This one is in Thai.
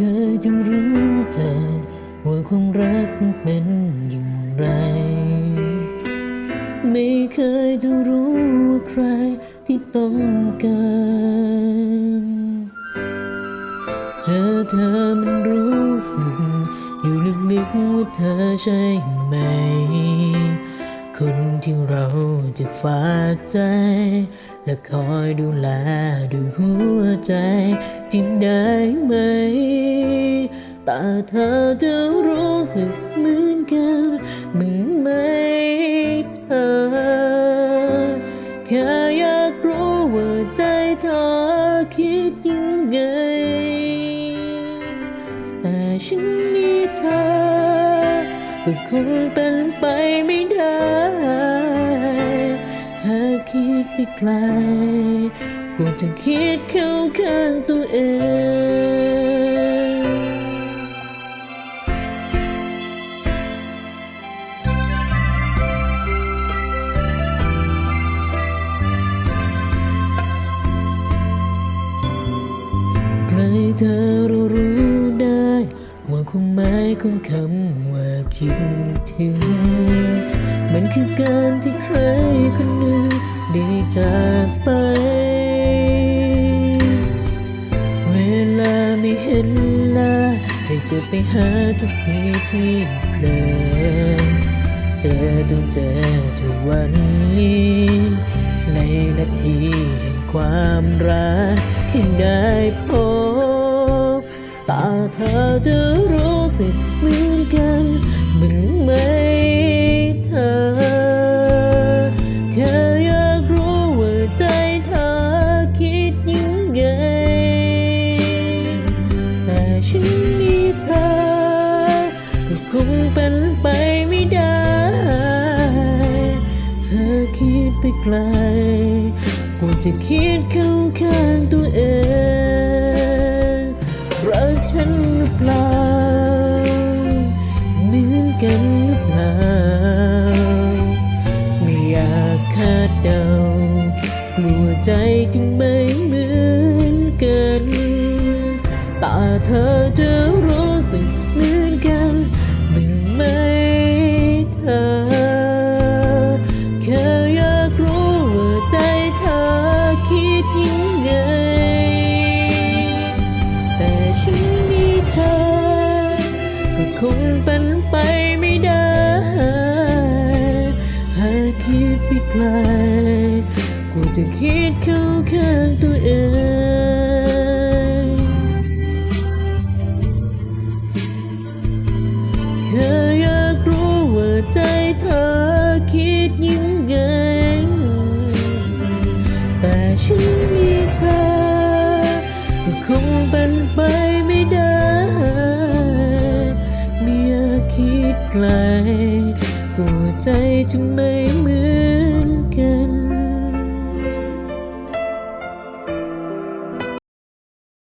เคยจะรู้จักว่าความรักมันเป็นอย่างไร ไม่เคยจะรู้ว่าใครที่ต้องการเจอเธอมันรู้สึกอยู่ลึกๆว่าเธอใช่ไหม คนที่เราจะฝากใจ และคอยดูแลด้วยหัวใจจริงได้ไหม แต่เธอจะรู้สึกเหมือนกันมึงไหมเธอแค่อยากรู้ว่าใจเธอคิดยังไง แต่ฉันมีเธอ ก็คงเป็นไปไม่ได้ หากคิดไปไกลกว่าจะคิดเข้าข้างตัวเองใครเธอ ความหมายของคำว่าคิดถึง มันคือการที่ใครคนหนึ่งได้จากไป เวลาไม่เห็นลาให้จะไปหาทุกทีที่เพลินเจอต้องเจอทุกวันนี้ ในนาทีแห่งความรักที่ได้พบ ตาเธอจะรู้สึกเหมือนกันบ้างไหมเธอ แค่อยากรู้ว่าใจเธอคิดยังไง แต่ฉันมีเธอ ก็คงเป็นไปไม่ได้ เธอคิดไปไกลกว่าจะคิดเข้าข้างตัวเอง ฉันหรือเปล่าเหมือนกันหรือเปล่าไม่อยากคาดเดากลัวใจจึงไม่เหมือนกันแตาเธอจะ ก็คงเป็นไปไม่ได้ หากคิดไปไกลกว่าจะคิดเข้าข้างตัวเองแค่อยากรู้ว่าใจเธอคิดยังไง แต่ฉันมีเธอก็คงเป็นไป ไม่